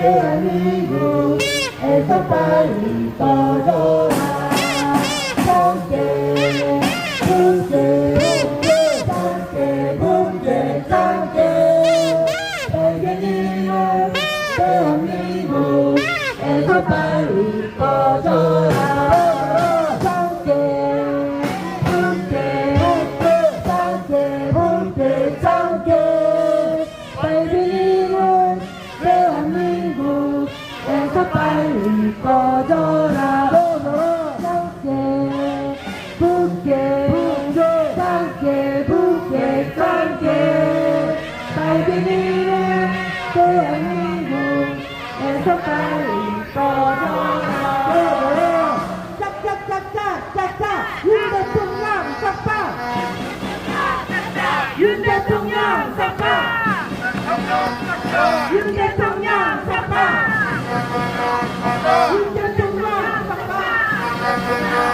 대한민국 에서 빨리 꺼져라. 함께 함께 함께 함께 함께 빨갱이는 대한민국에서 빨리 꺼져라. 함께 함께 함께 함께 대한민국에서 빨리 꺼져라. 함께 함께 함께 함께 함께 빨갱이는 대한민국에서 빨리 짝짝짝짝 짝짝. 윤 대통령 짝짝. 윤 대통령 짝짝. 윤 대통령 짝짝